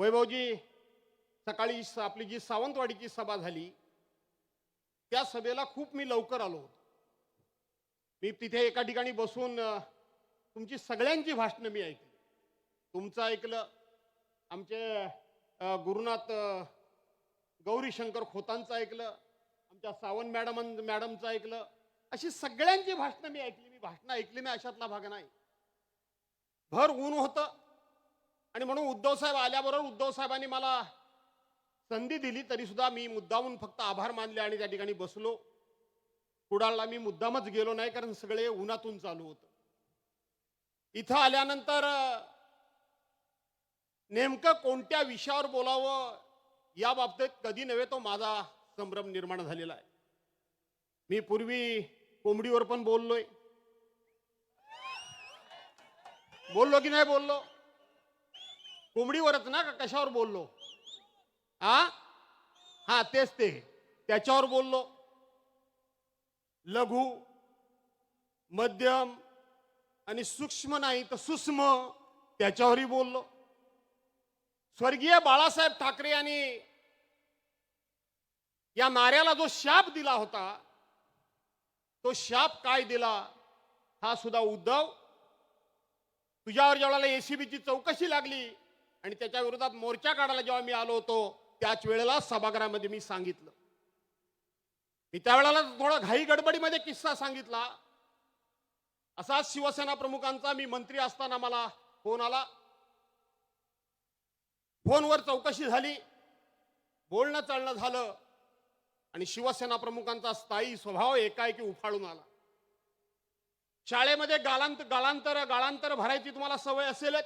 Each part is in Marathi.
वैभवजी सकाळी आपली जी सावंतवाडीची सभा झाली त्या सभेला खूप मी लवकर आलो होतो. मी तिथे एका ठिकाणी बसून तुमची सगळ्यांची भाषणं मी ऐकली. तुमचं ऐकलं आमचे गुरुनाथ गौरीशंकर खोतांचं ऐकलं आमच्या सावंत मॅडम मॅडमचं ऐकलं अशी सगळ्यांची भाषणं मी ऐकली. मी भाषणं ऐकली नाही अशातला भाग नाही. भर ऊन होतं. आणि म्हणून उद्धव साहेब आल्याबरोबर उद्धव साहेबांनी मला संधी दिली तरी सुद्धा मी मुद्दामून फक्त आभार मानले आणि त्या ठिकाणी बसलो. कुडाळला मी मुद्दामच गेलो नाही कारण सगळे उन्हातून चालू होतं. इथं आल्यानंतर नेमकं कोणत्या विषयावर बोलावं या बाबतीत कधी नव्हे तो माझा संभ्रम निर्माण झालेला आहे. मी पूर्वी कोंबडीवर पण बोललोय. बोललो की नाही बोललो? कोंबडीवरच ना का कशावर बोललो? आ? हा तेच ते. त्याच्यावर बोललो. लघु मध्यम आणि सूक्ष्म नाही तर सूक्ष्म त्याच्यावरही बोललो. स्वर्गीय बाळासाहेब ठाकरे यांनी या नाऱ्याला जो शाप दिला होता तो शाप काय दिला? हा सुद्धा उद्धव. तुझ्यावर ज्यावेळेला एसीबीची चौकशी लागली. आणि त्याच्या विरोधात मोर्चा काढायला जेव्हा मी आलो होतो त्याच वेळेला सभागृहामध्ये मी सांगितलं. मी त्यावेळेला थोडा घाई गडबडीमध्ये किस्सा सांगितला. असाच शिवसेना प्रमुखांचा मी मंत्री असताना मला फोन आला. फोनवर चौकशी झाली. बोलणं चालणं झालं. आणि शिवसेना प्रमुखांचा स्थायी स्वभाव एकाएकी उफाळून आला. शाळेमध्ये गालांत गाळांतर गाळांतर भरायची तुम्हाला सवय असेलच.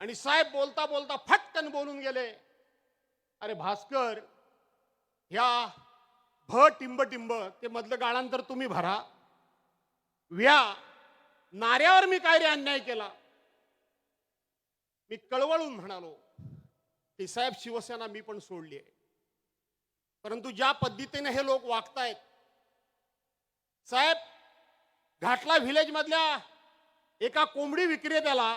आणि साहेब बोलता बोलता फटकन बोलून गेले. अरे भास्कर ह्या भ टिंब टिंब ते मधलं गाळांतर तुम्ही भरा. व्या नाऱ्यावर मी काय रे अन्याय केला? मी कळवळून म्हणालो की साहेब शिवसेना मी पण सोडली आहे. परंतु ज्या पद्धतीने हे लोक वागतायत साहेब घाटला व्हिलेज मधल्या एका कोंबडी विक्रेत्याला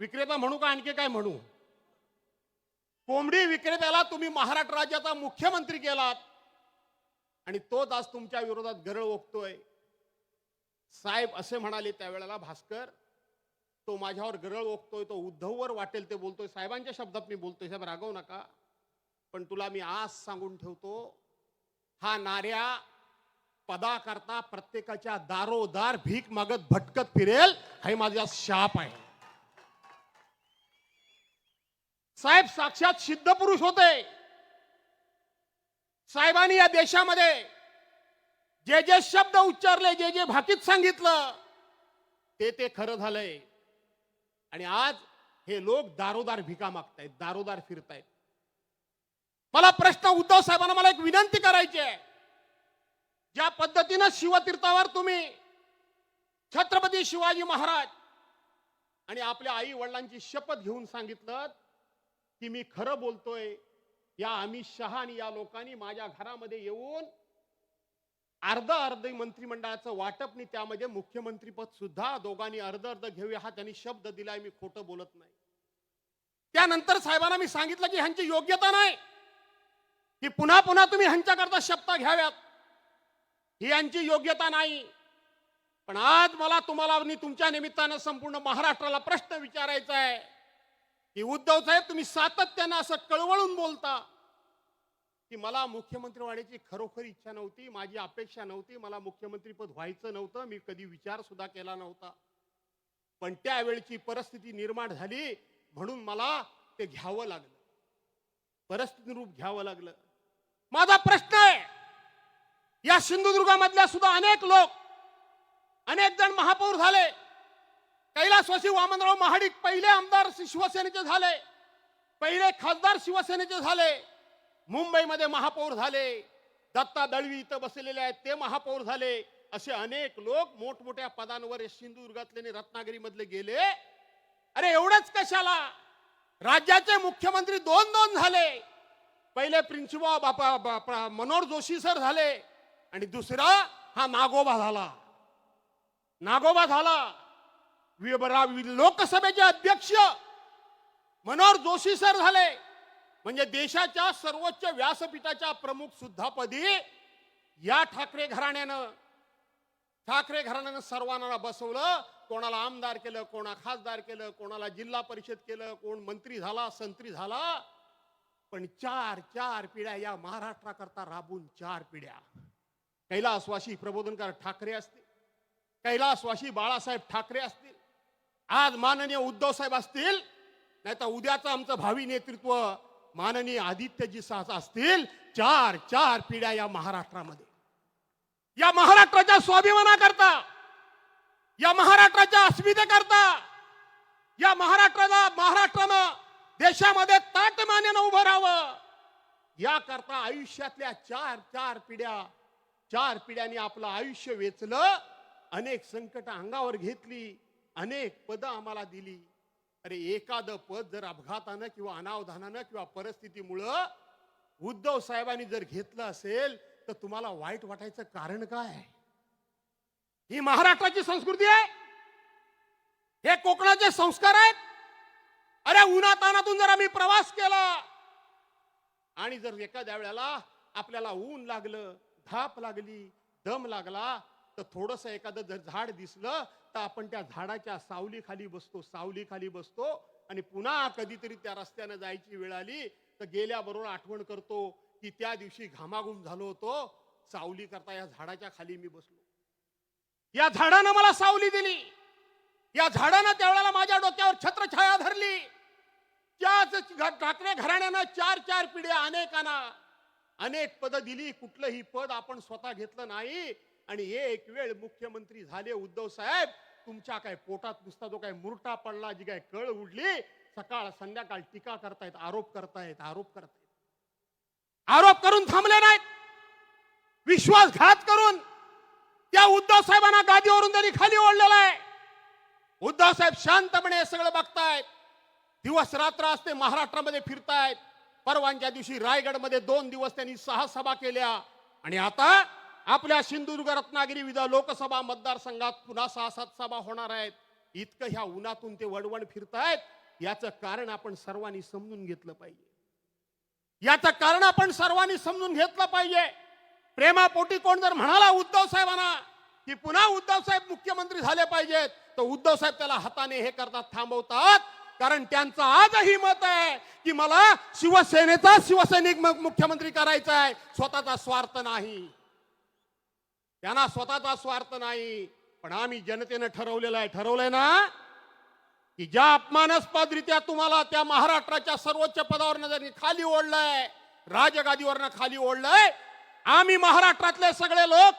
विक्रेता म्हणू का आणखी काय म्हणू? कोंबडी विक्रेत्याला तुम्ही महाराष्ट्र राज्याचा मुख्यमंत्री केलात. आणि तोच आज तुमच्या विरोधात गरळ ओकतोय. साहेब असे म्हणाले त्यावेळेला भास्कर तो माझ्यावर गरळ ओकतोय तो उद्धववर वाटेल ते बोलतोय. साहेबांच्या शब्दात मी बोलतोय. साहेब रागवू नका. पण तुला मी आज सांगून ठेवतो हा नाऱ्या पदाकरता प्रत्येकाच्या दारोदार भीक मागत भटकत फिरेल. हे माझा शाप आहे. साहेब साक्षात सिद्ध पुरुष होते. साहेबांनी या देशामध्ये जे जे शब्द उच्चारले जे जे भाकीत सांगितलं ते ते खरं झालंय. आणि आज हे लोक दारोदार भिका मागतायत दारोदार फिरतायत. मला प्रश्न उद्धव साहेबांना मला एक विनंती करायची आहे. ज्या पद्धतीनं शिवतीर्थावर तुम्ही छत्रपती शिवाजी महाराज आणि आपल्या आई वडिलांची शपथ घेऊन सांगितलं की मी खरं बोलतोय या अमित शहा आणि या लोकांनी माझ्या घरामध्ये येऊन अर्ध अर्ध मंत्रिमंडळाचं वाटप नाही त्यामध्ये मुख्यमंत्रीपद सुद्धा दोघांनी अर्ध अर्ध घेऊया हा त्यांनी शब्द दिलाय मी खोटं बोलत नाही. त्यानंतर साहेबांना मी सांगितलं की ह्यांची योग्यता नाही की पुन्हा पुन्हा तुम्ही ह्यांच्याकरता शब्द घ्याव्यात. ही यांची योग्यता नाही. पण आज मला तुम्हाला तुमच्या निमित्तानं संपूर्ण महाराष्ट्राला प्रश्न विचारायचा आहे. की उद्धव साहेब तुम्ही सातत्यानं असं कळवळून बोलता की मला मुख्यमंत्री व्हायची खरोखर इच्छा नव्हती माझी अपेक्षा नव्हती मला मुख्यमंत्रीपद व्हायचं नव्हतं मी कधी विचार सुद्धा केला नव्हता. पण त्यावेळची परिस्थिती निर्माण झाली म्हणून मला ते घ्यावं लागलं. परिस्थिती रूप घ्यावं लागलं. माझा प्रश्न आहे या सिंधुदुर्गामधल्या सुद्धा अनेक लोक अनेक जण महापौर झाले. कैलासवासी वामनराव महाडिक पहिले आमदार शिवसेनेचे झाले. पहिले खासदार शिवसेनेचे झाले. मुंबईमध्ये महापौर झाले. दत्ता दळवी इथं बसलेले आहेत ते महापौर झाले. असे अनेक लोक मोठमोठ्या पदांवर सिंधुदुर्गातले आणि रत्नागिरीमधले गेले. अरे एवढंच कशाला? राज्याचे मुख्यमंत्री दोन दोन झाले. पहिले प्रिन्सिपॉल बापा बापा मनोहर जोशी सर झाले. आणि दुसरा हा नागोबा झाला. नागोबा झाला. लोकसभेचे अध्यक्ष मनोहर जोशी सर झाले. म्हणजे देशाच्या सर्वोच्च व्यासपीठाच्या प्रमुख सुद्धा पदी या ठाकरे घराण्यानं ठाकरे घराण्यानं सर्वांना बसवलं. कोणाला आमदार केलं कोणा खासदार केलं कोणाला जिल्हा परिषद केलं कोण मंत्री झाला संत्री झाला. पण चार चार पिढ्या या महाराष्ट्राकरता राबून चार पिढ्या. कैलासवाशी प्रबोधनकार ठाकरे असतील. कैलासवाशी बाळासाहेब ठाकरे असतील. आज माननीय उद्धव साहेब असतील नाही तर उद्याचं आमचं भावी नेतृत्व माननीय आदित्यजी साह असतील चार चार पिढ्या या महाराष्ट्रामध्ये. या महाराष्ट्राच्या स्वाभिमानाकरता या महाराष्ट्राच्या अस्मितेकरता या महाराष्ट्राला महाराष्ट्रानं देशामध्ये ताटमान्यानं उभं राहावं याकरता आयुष्यातल्या चार चार पिढ्या चार पिढ्यांनी आपलं आयुष्य वेचलं अनेक संकट अंगावर घेतली अनेक पदं आम्हाला दिली. अरे एखादं पद जर अपघातानं किंवा अनावधानानं किंवा परिस्थितीमुळं उद्धव साहेबांनी जर घेतलं असेल तर तुम्हाला वाईट वाटायचं कारण काय? ही महाराष्ट्राची संस्कृती आहे. हे कोकणाचे संस्कार आहेत. अरे उन्हातानातून जर आम्ही प्रवास केला आणि जर एखाद्या वेळेला आपल्याला ऊन लागलं धाप लागली दम लागला तर थोडस एखादं जर झाड दिसलं तर आपण त्या झाडाच्या सावली खाली बसतो सावली खाली बसतो आणि पुन्हा कधीतरी त्या रस्त्यानं जायची वेळ आली तर गेल्याबरोबर आठवण करतो की त्या दिवशी घामाघूम झालो होतो. सावली करता या झाडाच्या खाली मी बसलो. या झाडानं मला सावली दिली. या झाडानं त्यावेळेला माझ्या डोक्यावर छत्रछाया धरली. त्याच घ- ठाकरे घराण्यानं चार चार पिढ्या अनेकांना अनेक पद दिली. कुठलंही पद आपण स्वतः घेतलं नाही. आणि एक वेळ मुख्यमंत्री झाले उद्धव साहेब तुमच्या काय पोटात नुसता जो काय मुरटा पडला जी काय कळ उडली सकाळ संध्याकाळ टीका करतायत आरोप करतायत आरोप करतायत. आरोप करून थांबले नाहीत. विश्वासघात करून त्या उद्धव साहेबांना गादीवरून त्यांनी खाली ओढलेला आहे उद्धव साहेब शांतपणे सगळं बघतायत. दिवस रात्र असते महाराष्ट्रामध्ये फिरतायत. परवानच्या दिवशी रायगडमध्ये दोन दिवस त्यांनी सहा सभा केल्या. आणि आता आपल्या सिंधुदुर्ग रत्नागिरी विधा लोकसभा मतदारसंघात पुन्हा सहा सात सभा होणार आहेत. इतकं ह्या उन्हातून ते वडवण फिरतायत याचं कारण आपण सर्वांनी समजून घेतलं पाहिजे. याचं कारण आपण सर्वांनी समजून घेतलं पाहिजे. प्रेमापोटी कोण जर म्हणाला उद्धव साहेबांना की पुन्हा उद्धव साहेब मुख्यमंत्री झाले पाहिजेत तर उद्धव साहेब त्याला हाताने हे करतात थांबवतात. कारण त्यांचं आजही मत आहे की मला शिवसेनेचा शिवसैनिक मुख्यमंत्री करायचा आहे स्वतःचा स्वार्थ नाही. त्यांना स्वतःचा स्वार्थ नाही पण आम्ही जनतेनं ठरवलेलं आहे ठरवलंय ना की ज्या अपमानास्पदरित्या तुम्हाला त्या महाराष्ट्राच्या सर्वोच्च पदावरनं जर खाली ओढलंय राजगादीवरनं खाली ओढलंय आम्ही महाराष्ट्रातले सगळे लोक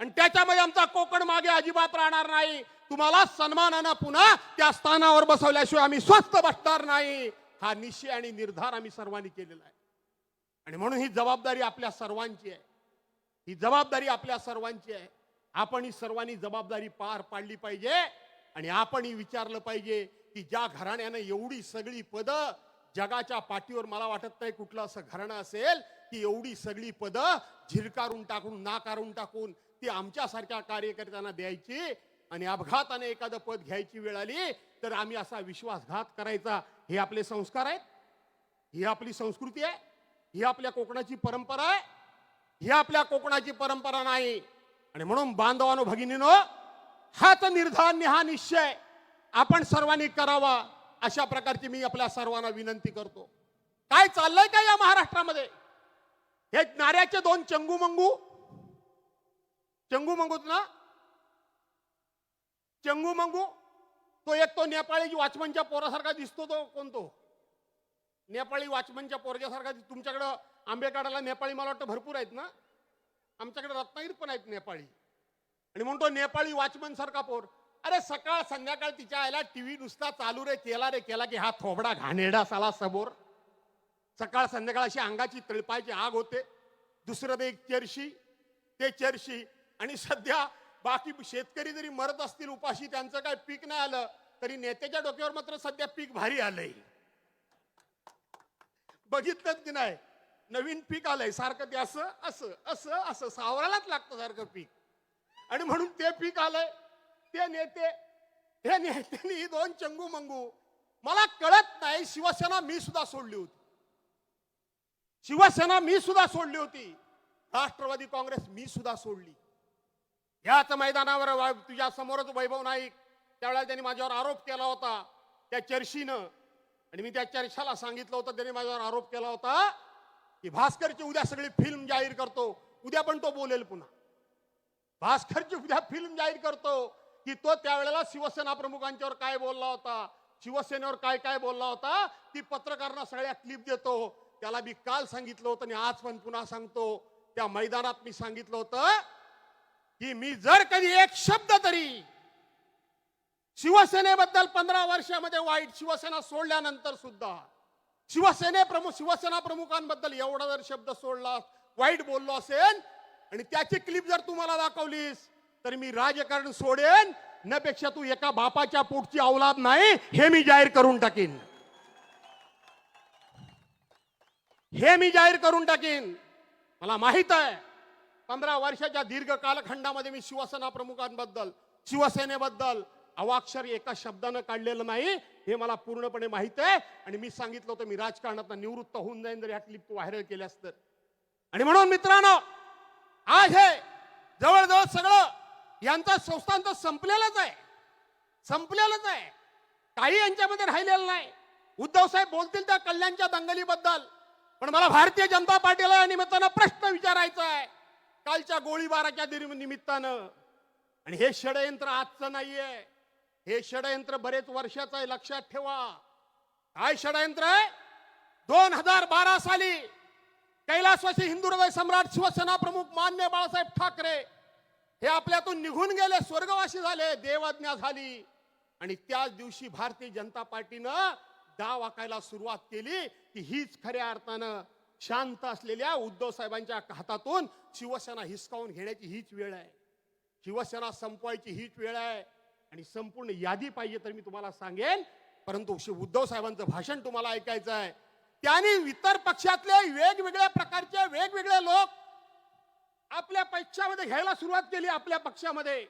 आणि त्याच्यामध्ये आमचा कोकण मागे अजिबात राहणार नाही. तुम्हाला सन्मानानं पुन्हा त्या स्थानावर बसवल्याशिवाय आम्ही स्वस्त बसणार नाही. हा निश्चय आणि निर्धार आम्ही सर्वांनी केलेला आहे. आणि म्हणून ही जबाबदारी आपल्या सर्वांची आहे. ही जबाबदारी आपल्या सर्वांची आहे. आपण ही सर्वांनी जबाबदारी पार पाडली पाहिजे आणि आपणही विचारलं पाहिजे की ज्या घराण्यानं एवढी सगळी पदं जगाच्या पाठीवर मला वाटत नाही कुठलं असं घराणं असेल की एवढी सगळी पदं झिरकारून टाकून नाकारून टाकून ती आमच्यासारख्या कार्यकर्त्यांना द्यायची आणि अपघाताने एखादं पद घ्यायची वेळ आली तर आम्ही असा विश्वासघात करायचा. हे आपले संस्कार आहेत. ही आपली संस्कृती आहे. ही आपल्या कोकणाची परंपरा आहे. ही आपल्या कोकणाची परंपरा नाही. आणि म्हणून बांधवानो भगिनीनो हाच निर्धार हा निश्चय. आपण सर्वांनी करावा अशा प्रकारची मी आपल्या सर्वांना विनंती करतो. काय चाललंय का या महाराष्ट्रामध्ये? हे नाऱ्याचे दोन चंगू मंगू चंगू मंगूत ना? चंगू मंगू तो एक तो नेपाळी वाचमनच्या पोरासारखा दिसतो तो कोणतो नेपाळी वाचमनच्या पोरग्यासारखा तुमच्याकडं आंबेकाडाला नेपाळी मला वाटतं भरपूर आहेत ना? आमच्याकडे रत्नागिरीत पण आहेत नेपाळी. आणि म्हणतो नेपाळी वॉचमन सारखा पोर. अरे सकाळ संध्याकाळ तिच्या आईला टीव्ही नुसता चालू रे केला रे केला की हा थोबडा घाणेरडा साला समोर. सकाळ संध्याकाळ अशी अंगाची तळपायची आग होते. दुसरं ते एक चर्शी ते चर्शी. आणि सध्या बाकी शेतकरी जरी मरत असतील उपाशी त्यांचं काय पीक नाही आलं तरी नेत्याच्या डोक्यावर मात्र सध्या पीक भारी आलंय. बघितलं की नाही? नवीन पीक आलंय सारखं ते असं असं असं असं सावरायलाच लागतं सारखं पीक. आणि म्हणून ते पीक आलंय ते नेते हे नेत्यांनी दोन चंगू मंगू. मला कळत नाही शिवसेना मी सुद्धा सोडली होती. शिवसेना मी सुद्धा सोडली होती. राष्ट्रवादी काँग्रेस मी सुद्धा सोडली. याच मैदानावर तुझ्या समोरच वैभव नाईक त्यावेळेला त्यांनी माझ्यावर आरोप केला होता त्या चर्शीनं आणि मी त्या चर्चाला सांगितलं होतं त्यांनी माझ्यावर आरोप केला होता की भास्करची उद्या सगळी फिल्म जाहीर करतो. उद्या पण तो बोलेल पुन्हा. भास्करची उद्या फिल्म जाहीर करतो की तो त्यावेळेला शिवसेना प्रमुखांच्यावर काय बोलला होता शिवसेनेवर काय काय बोलला होता ती पत्रकारांना सगळ्या क्लिप देतो. त्याला मी काल सांगितलं होतं आणि आज पण पुन्हा सांगतो. त्या मैदानात मी सांगितलं होतं की मी जर कधी एक शब्द तरी शिवसेनेबद्दल पंधरा वर्षामध्ये वाईट शिवसेना सोडल्यानंतर सुद्धा शिवसेने प्रमुख शिवसेना प्रमुखांबद्दल एवढा जर शब्द सोडला वाईट बोललो असेल आणि त्याची क्लिप जर तुम्हाला दाखवलीस तर मी राजकारण सोडेन नपेक्षा तू एका बापाच्या पोटची औलाद नाही हे मी जाहीर करून टाकीन. हे मी जाहीर करून टाकीन. मला माहीत आहे पंधरा वर्षाच्या दीर्घ कालखंडामध्ये मी शिवसेना प्रमुखांबद्दल शिवसेनेबद्दल अवाक्षर एका शब्दानं काढलेलं नाही हे मला पूर्णपणे माहीत आहे. आणि मी सांगितलं होतं मी राजकारणात निवृत्त होऊन जाईन जर ह्या क्लिप व्हायरल केल्यास तर. आणि म्हणून मित्रांनो आज हे जवळजवळ सगळं यांचं संस्थान तर संपलेलंच आहे. संपलेलंच आहे. काही यांच्यामध्ये राहिलेलं नाही. उद्धव साहेब बोलतील त्या कल्याणच्या दंगलीबद्दल. पण मला भारतीय जनता पार्टीला या निमित्तानं प्रश्न विचारायचा आहे. कालच्या गोळीबाराच्या निमित्तानं. आणि हे षडयंत्र आजचं नाहीये. हे षडयंत्र बरेच वर्षाचं आहे लक्षात ठेवा. काय षडयंत्र? आहे दोन हजार बारा साली कैलासवासी हिंदू हृदय सम्राट शिवसेना प्रमुख मान्य बाळासाहेब ठाकरे हे आपल्यातून निघून गेले स्वर्गवासी झाले देवज्ञा झाली. आणि त्याच दिवशी भारतीय जनता पार्टीनं डाव वाकायला सुरुवात केली की हीच खऱ्या अर्थानं शांत असलेल्या उद्धव साहेबांच्या हातातून शिवसेना हिसकावून घेण्याची हीच वेळ आहे. शिवसेना संपवायची हीच वेळ आहे. आणि संपूर्ण यादी पाहिजे तर मी तुम्हाला सांगेन. परंतु श्री उद्धव साहेबांचं भाषण तुम्हाला ऐकायचं आहे. त्यांनी इतर पक्षातले वेगवेगळ्या प्रकारचे वेगवेगळे लोक आपल्या पक्षामध्ये घ्यायला सुरुवात केली आपल्या पक्षामध्ये.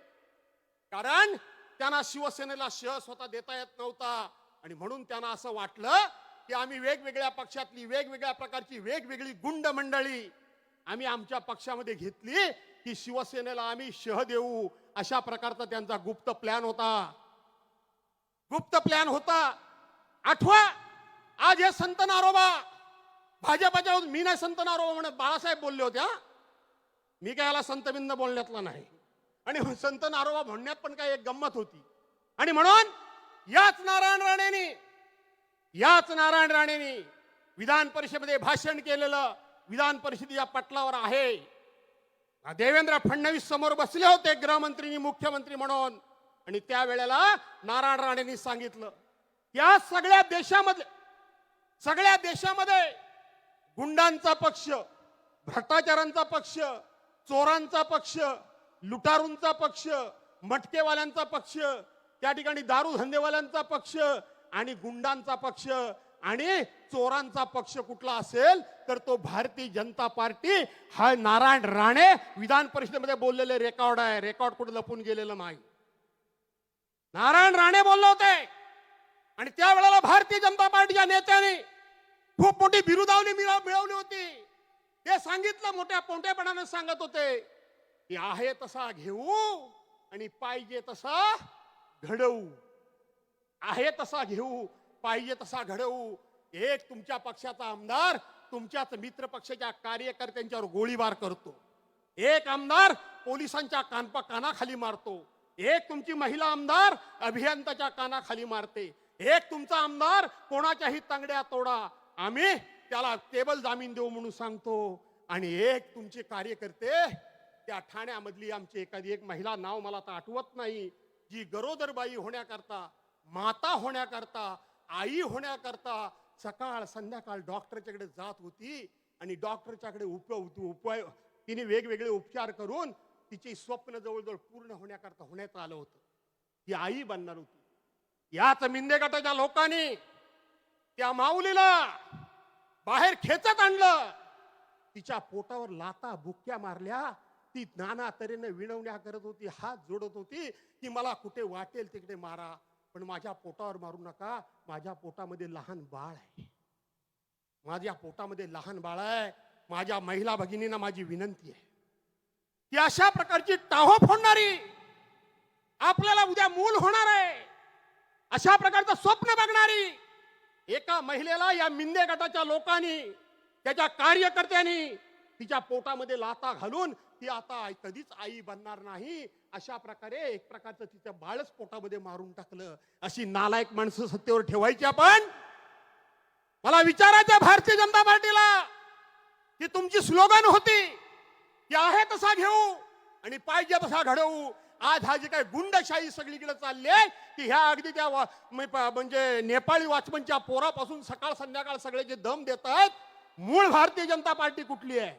कारण त्यांना शिवसेनेला शह स्वतः देता येत नव्हता. आणि म्हणून त्यांना असं वाटलं की आम्ही वेगवेगळ्या पक्षातली वेगवेगळ्या प्रकारची वेगवेगळी गुंड मंडळी आम्ही आमच्या पक्षामध्ये घेतली की शिवसेनेला आम्ही शह देऊ. अशा प्रकारचा त्यांचा गुप्त प्लॅन होता. गुप्त प्लॅन होता. आठवा आज हे संत नारोबा भाजपाच्या मी नाही संत नारोबा म्हणत बाळासाहेब बोलले होते मी काय याला संतबिंद बोलण्यातला नाही. आणि संत नारोबा म्हणण्यात पण काय एक गंमत होती. आणि म्हणून याच नारायण राणेनी याच नारायण राणेनी विधान परिषदेमध्ये भाषण केलेलं विधान परिषदेच्या पटलावर आहे. देवेंद्र फडणवीस समोर बसले होते गृहमंत्री मुख्यमंत्री म्हणून. आणि त्यावेळेला नारायण राणेंनी सांगितलं या सगळ्या देशामध्ये सगळ्या देशामध्ये गुंडांचा पक्ष भ्रष्टाचारांचा पक्ष चोरांचा पक्ष लुटारूंचा पक्ष मटकेवाल्यांचा पक्ष त्या ठिकाणी दारू धंदेवाल्यांचा पक्ष आणि गुंडांचा पक्ष आणि चोरांचा पक्ष कुठला असेल तर तो भारतीय जनता पार्टी हा नारायण राणे विधान परिषदेमध्ये बोललेले रेकॉर्ड आहे. रेकॉर्ड कुठे लपून गेलेलं नाही. नारायण राणे बोलले होते. आणि त्यावेळेला भारतीय जनता पार्टीच्या नेत्याने खूप मोठी बिरुदावली मिळवली होती. ते सांगितलं मोठ्या पोंटेपणाने सांगत होते की आहे तसा घेऊ आणि पाहिजे तसा घडवू. आहे तसा घेऊ पाहिजे तसा घडवू. एक तुमच्या पक्षाचा आमदार तुमच्याच मित्र पक्षाच्या कार्यकर्त्यांच्यावर गोळीबार करतो. एक आमदार पोलिसांच्या कानपा कानाखाली मारतो. एक तुमची महिला आमदार अभियंताच्या कानाखाली मारते. एक तुमचा आमदार कोणाच्याही तांगड्या तोडा. आम्ही त्याला टेबल जामीन देऊ म्हणून सांगतो. आणि एक तुमचे कार्यकर्ते त्या ठाण्यामधली आमची एखादी एक महिला नाव मला तर आठवत नाही. जी गरोदरबाई होण्याकरता माता होण्याकरता आई होण्याकरता सकाळ संध्याकाळ डॉक्टरच्याकडे जात होती आणि डॉक्टरच्याकडे उप उपाय तिने वेगवेगळे उपचार करून तिचे स्वप्न जवळजवळ पूर्ण होण्याकरता होण्यात आलं होतं. ती आई बनणार होती. याच मिंदे गटाच्या लोकांनी त्या माऊलीला बाहेर खेचत आणलं. तिच्या पोटावर लाता बुक्क्या मारल्या. ती नाना तऱ्हेनं विणवण्या करत होती हात जोडत होती. की मला कुठे वाटेल तिकडे मारा. पण माझ्या पोटावर मारू नका. माझ्या पोटामध्ये लहान बाळ आहे. माझ्या पोटामध्ये लहान बाळ आहे. माझ्या महिला भगिनींना माझी विनंती आहे. की अशा प्रकारची टाहो फोडणारी आपल्याला उद्या मूल होणार आहे. अशा प्रकारचं स्वप्न बघणारी एका महिलेला या मिंदे गटाच्या लोकांनी त्याच्या कार्यकर्त्यांनी तिच्या पोटामध्ये लाता घालून ती आता कधीच आई बनणार नाही. अशा प्रकारे एक प्रकारचं तिचं बाळच पोटामध्ये मारून टाकलं. अशी नालायक माणसं सत्तेवर ठेवायची आपण. मला विचारायचं भारतीय जनता पार्टीला की तुमची स्लोगन होती की आहे तसा घेऊ आणि पाहिजे तसा घडवू. आज हा जे काही गुंडशाही सगळीकडे चालली आहे की ह्या अगदी त्या म्हणजे नेपाळी वाचमनच्या पोरापासून सकाळ संध्याकाळ सगळे जे दम देत आहेत मूळ भारतीय जनता पार्टी कुठली आहे?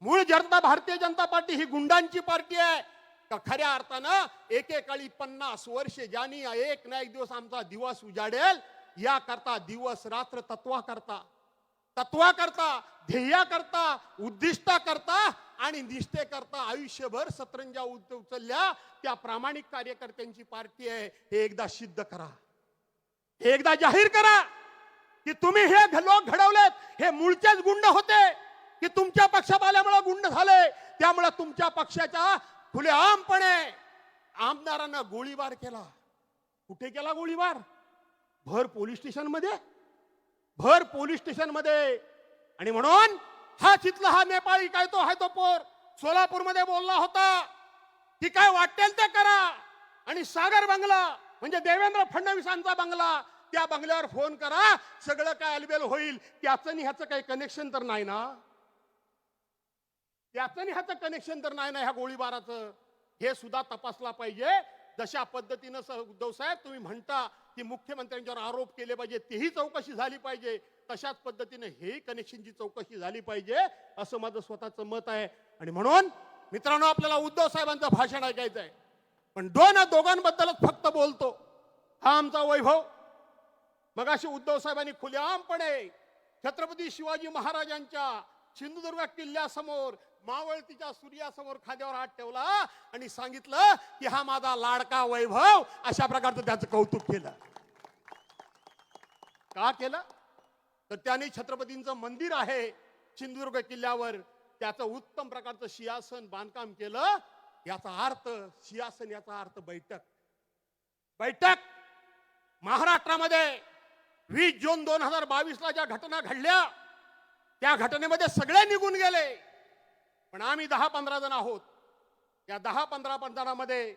मूळ जनता भारतीय जनता पार्टी ही गुंडांची पार्टी आहे. का खऱ्या अर्थानं एकेकाळी पन्नास वर्षे ज्यांनी एक ना एक दिवस आमचा दिवस उजाडेल या करता दिवस रात्र तत्वा करता तत्वा करता ध्येया करता उद्दिष्टा करता आणि निष्ठे करता आयुष्यभर सतरंजा उच- उचलल्या. त्या प्रामाणिक कार्यकर्त्यांची पार्टी आहे. हे एकदा सिद्ध करा. हे एकदा जाहीर करा की तुम्ही हे लोक घडवलेत. हे मूळचेच गुंड होते. की तुमच्या पक्षात आल्यामुळे गुंड झाले. त्यामुळे तुमच्या पक्षाच्या खुलेआमपणे आमदारांना गोळीबार केला. कुठे केला गोळीबार? भर पोलीस स्टेशनमध्ये भर पोलीस स्टेशनमध्ये आणि म्हणून हा चितला हा नेपाळी काय तो हाय तो पोर सोलापूरमध्ये बोलला होता. की काय वाटेल ते करा. आणि सागर बंगला म्हणजे देवेंद्र फडणवीसांचा बंगला त्या बंगल्यावर फोन करा. सगळं काय अलबेल होईल. त्याचं आणि ह्याचं काही कनेक्शन तर नाही ना. त्याचं आणि ह्याचं कनेक्शन तर नाही ना ह्या गोळीबाराचं. हे सुद्धा तपासला पाहिजे. जशा पद्धतीनं स- उद्धव साहेब तुम्ही म्हणता की मुख्यमंत्र्यांच्यावर आरोप केले पाहिजे तेही चौकशी झाली पाहिजे. तशाच पद्धतीने हेही कनेक्शनची चौकशी झाली पाहिजे असं माझं स्वतःचं मत आहे. आणि म्हणून मित्रांनो आपल्याला उद्धव साहेबांचं भाषण ऐकायचं आहे. पण दोन दोघांबद्दलच फक्त बोलतो. हा आमचा वैभव. मग अशी उद्धव साहेबांनी खुलेआमपणे छत्रपती शिवाजी महाराजांच्या सिंधुदुर्ग किल्ल्यासमोर मावळतीच्या सूर्यासमोर खाद्यावर हात ठेवला आणि सांगितलं की हा माझा लाडका वैभव अशा प्रकारचं त्याचं कौतुक केलं. का केलं? तर त्याने छत्रपतींचं मंदिर आहे सिंधुदुर्ग किल्ल्यावर त्याचं उत्तम प्रकारचं सिंहासन बांधकाम केलं. याचा अर्थ सिंहासन याचा अर्थ बैठक. बैठक महाराष्ट्रामध्ये वीस जून दोन हजार बावीस ला ज्या घटना घडल्या त्या घटनेमध्ये सगळे निघून गेले. पण आम्ही दहा पंधरा जण आहोत. या दहा पंधरा जणांमध्ये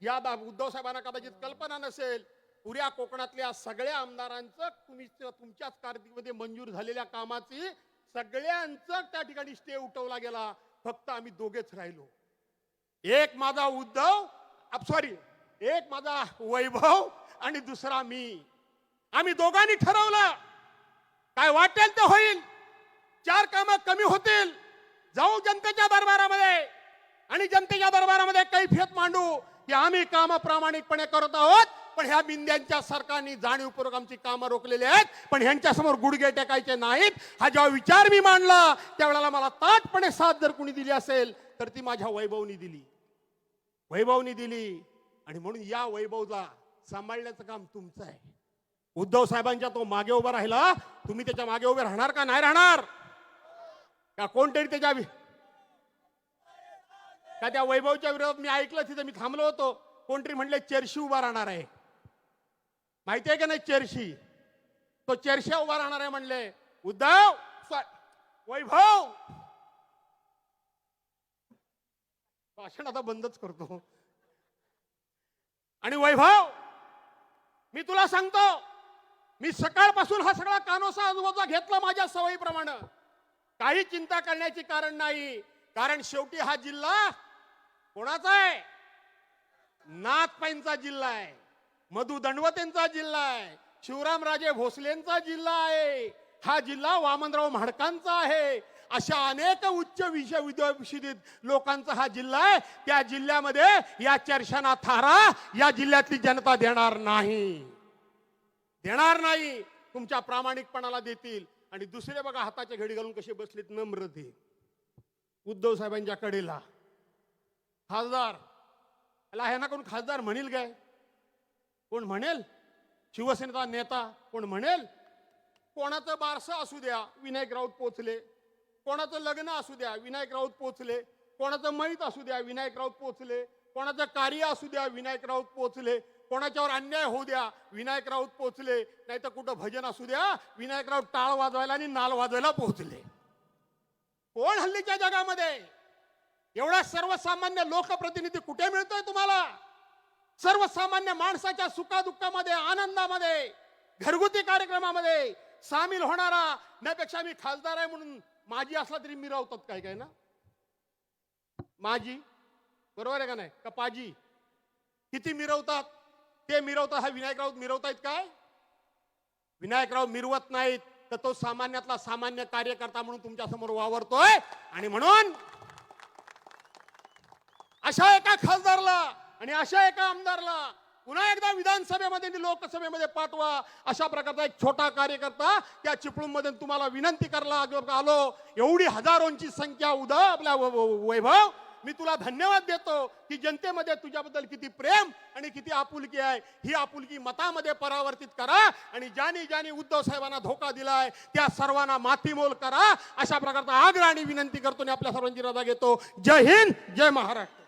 या बा- उद्धव साहेबांना कदाचित कल्पना नसेल पुऱ्या कोकणातल्या सगळ्या आमदारांचं तुम्ही तुमच्याच कारकिर्दीमध्ये मंजूर झालेल्या कामाची सगळ्यांचं त्या ठिकाणी स्टे उठवला गेला. फक्त आम्ही दोघेच राहिलो. एक माझा उद्धव सॉरी एक माझा वैभव आणि दुसरा मी. आम्ही दोघांनी ठरवलं. काय वाटेल ते होईल. चार कामं कमी होतील. जाऊ जनतेच्या दरबारामध्ये. आणि जनतेच्या दरबारामध्ये कैफियत मांडू की आम्ही काम प्रामाणिकपणे करत आहोत पण ह्या बिंद्यांच्या सरकारने जाणीवपूर्वक आमची कामं रोखलेली आहेत पण ह्यांच्यासमोर गुडघे टेकायचे नाहीत. हा जेव्हा विचार मी मांडला त्यावेळेला मला ताटपणे साथ जर कुणी दिली असेल तर ती माझ्या वैभवनी दिली. वैभवनी दिली. आणि म्हणून या वैभवला सांभाळण्याचं काम तुमचं आहे. उद्धव साहेबांच्या तो मागे उभा राहिला. तुम्ही त्याच्यामागे उभे राहणार का? नाही राहणार. का कोणतरी त्याच्या का त्या वैभवच्या विरोधात मी ऐकलं तिथं मी थांबलो होतो. कोणतरी म्हणले चेरशी उभा राहणार आहे. माहिती आहे का नाही चेरशी? तो चेरशा उभा राहणार आहे म्हणले उद्धव वैभव! भाषण आता बंदच करतो. आणि वैभव मी तुला सांगतो मी सकाळपासून हा सगळा कानोसा आजूबाजूला घेतला माझ्या सवयीप्रमाणे. काही चिंता करण्याची कारण नाही. कारण शेवटी हा जिल्हा कोणाचा आहे? नाथपाईंचा जिल्हा आहे. मधु दंडवतेंचा जिल्हा आहे. शिवरामराजे भोसलेंचा जिल्हा आहे. हा जिल्हा वामनराव म्हाडकांचा आहे. अशा अनेक उच्च विषय विद्यापीठित लोकांचा हा जिल्हा आहे. त्या जिल्ह्यामध्ये या चर्चाना थारा या जिल्ह्यातली जनता देणार नाही. देणार नाही. तुमच्या प्रामाणिकपणाला देतील. आणि दुसरे बघा हाताच्या घडी घालून कसे बसलेत नम्र ते. उद्धव साहेबांच्या कडेला. खासदार. याला ह्यांना कोण खासदार म्हणेल काय? कोण म्हणेल? शिवसेनेचा नेता कोण म्हणेल? कोणाचं बारसं असू द्या विनायक राऊत पोचले. कोणाचं लग्न असू द्या विनायक राऊत पोचले. कोणाचं मैत असू द्या विनायक राऊत पोचले. कोणाचं कार्य असू द्या विनायक राऊत पोचले. कोणाच्यावर अन्याय होऊ द्या विनायक राऊत पोचले नाही तर कुठं भजन असू द्या विनायक राऊत टाळ वाजवायला आणि नाल वाजवायला पोहोचले. कोण हल्लीच्या जगामध्ये? एवढा सर्वसामान्य लोकप्रतिनिधी कुठे मिळतोय तुम्हाला? सर्वसामान्य माणसाच्या सुखादुःखामध्ये आनंदामध्ये घरगुती कार्यक्रमामध्ये सामील होणारा त्यापेक्षा मी खासदार आहे म्हणून माझी असला तरी मिरवतात काय काय ना? माझी बरोबर आहे का नाही? का पाजी? किती मिरवतात? ते मिरवतात हा विनायक राऊत मिरवतायत काय? विनायक राऊत मिरवत नाहीत तर तो सामान्यातला सामान्य कार्यकर्ता म्हणून तुमच्यासमोर वावरतोय. आणि म्हणून अशा एका खासदारला आणि अशा एका आमदारला पुन्हा एकदा विधानसभेमध्ये आणि लोकसभेमध्ये पाठवा. अशा प्रकारचा एक छोटा कार्यकर्ता त्या चिपळूणमध्ये तुम्हाला विनंती करायला आलो- आलो. एवढी हजारोंची संख्या उदा आपल्या वैभव मी तुला धन्यवाद देतो की जनतेमध्ये तुझ्याबद्दल किती प्रेम आणि किती आपुलकी आहे. ही आपुलकी मतामध्ये परावर्तित करा आणि ज्यानी ज्यानी उद्धव साहेबांना धोका दिलाय त्या सर्वांना मातीमोल करा. अशा प्रकारचा आग्रह आणि विनंती करतो आणि आपल्या सर्वांची रजा घेतो. जय हिंद जय महाराष्ट्र.